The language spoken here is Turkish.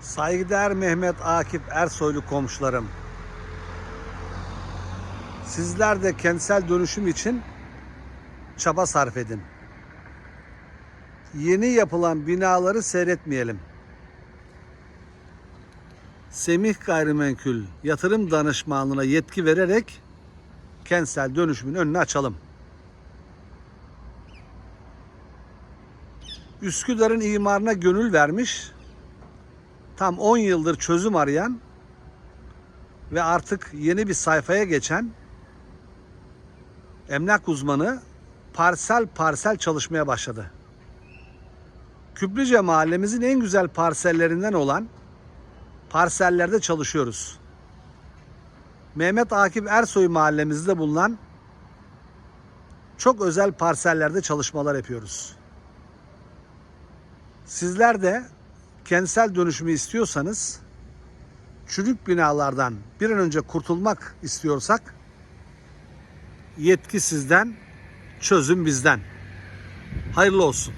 Saygıdeğer Mehmet Akif Ersoylu komşularım. Sizler de kentsel dönüşüm için çaba sarf edin. Yeni yapılan binaları seyretmeyelim. Semih Gayrimenkul yatırım danışmanlığına yetki vererek kentsel dönüşümün önünü açalım. Üsküdar'ın imarına gönül vermiş, tam 10 yıldır çözüm arayan ve artık yeni bir sayfaya geçen emlak uzmanı parsel parsel çalışmaya başladı. Küplüce mahallemizin en güzel parsellerinden olan parsellerde çalışıyoruz. Mehmet Akif Ersoy mahallemizde bulunan çok özel parsellerde çalışmalar yapıyoruz. Sizler de kentsel dönüşümü istiyorsanız çürük binalardan bir an önce kurtulmak istiyorsak yetki sizden, çözüm bizden. Hayırlı olsun.